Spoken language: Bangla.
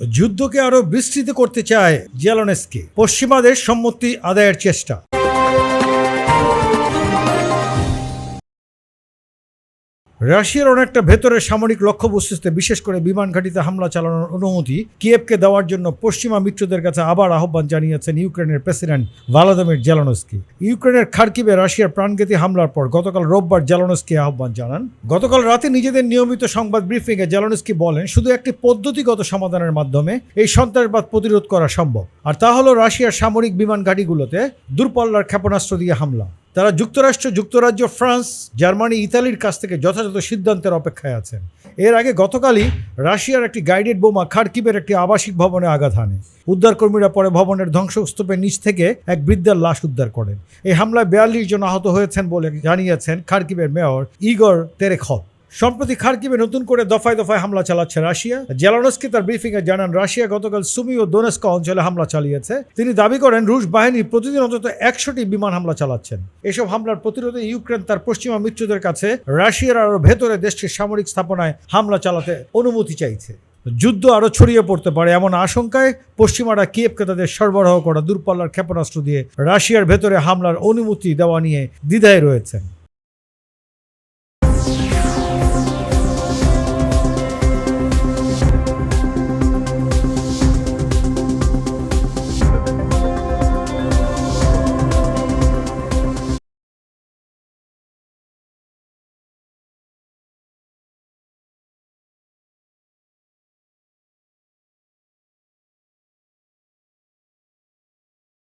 যুদ্ধকে আরও বিস্তৃত করতে চায় জিয়ালনেসকে পশ্চিমাদের সম্মতি আদায়ের চেষ্টা। রাশিয়ার অনেকটা ভেতরে সামরিক লক্ষ্য লক্ষ্যবস্তুতে বিশেষ করে বিমান ঘাঁটিতে হামলা চালানোর অনুমতি কিয়েভকে দেওয়ার জন্য পশ্চিমা মিত্রদের কাছে আবার আহ্বান জানিয়েছেন ইউক্রেনের প্রেসিডেন্ট ভালাদমির জেলানস্কি। ইউক্রেনের খার্কিবে রাশিয়ার প্রাণঘাতী হামলার পর গতকাল রোববার জেলানস্কি আহ্বান জানান। গতকাল রাতে নিজেদের নিয়মিত সংবাদ ব্রিফিংয়ে জেলানস্কি বলেন, শুধু একটি পদ্ধতিগত সমাধানের মাধ্যমে এই সন্ত্রাসবাদ প্রতিরোধ করা সম্ভব। আর তা হলো রাশিয়ার সামরিক বিমান ঘাঁটিগুলোতে দূরপাল্লার ক্ষেপণাস্ত্র দিয়ে হামলা। তারা যুক্তরাষ্ট্র, যুক্তরাজ্য, ফ্রান্স, জার্মানি, ইতালির কাছ থেকে যথাযথ সিদ্ধান্তের অপেক্ষায় আছেন। এর আগে গতকালই রাশিয়ার একটি গাইডেড বোমা খার্কিবের একটি আবাসিক ভবনে আঘাত হানে। উদ্ধারকর্মীরা পরে ভবনের ধ্বংসস্তূপের নিচ থেকে এক বৃদ্ধার লাশ উদ্ধার করেন। এই হামলায় বিয়াল্লিশ জন আহত হয়েছেন বলে জানিয়েছেন খার্কিবের মেয়র ইগর তেরেখভ সম্প্রতি খার্কিবে নতুন করে দফায় দফায় হামলা চালাচ্ছে রাশিয়া। জেলানস্কি তার ব্রিফিংয়ে জানান, রাশিয়া গতকাল সুমি ও দোনেস্কা অঞ্চলে হামলা চালিয়েছে। তিনি দাবি করেন, রুশ বাহিনী প্রতিদিন অন্তত একশোটি বিমান হামলা চালাচ্ছেন। এসব হামলার প্রতিরোধে ইউক্রেন তার পশ্চিমা মিত্রদের কাছে রাশিয়ার আরও ভেতরে দেশটির সামরিক স্থাপনায় হামলা চালাতে অনুমতি চাইছে। যুদ্ধ আরও ছড়িয়ে পড়তে পারে এমন আশঙ্কায় পশ্চিমারা কিয়েভকে তাদের সরবরাহ করা দূরপাল্লার ক্ষেপণাস্ত্র দিয়ে রাশিয়ার ভেতরে হামলার অনুমতি দেওয়া নিয়ে দ্বিধায় রয়েছেন।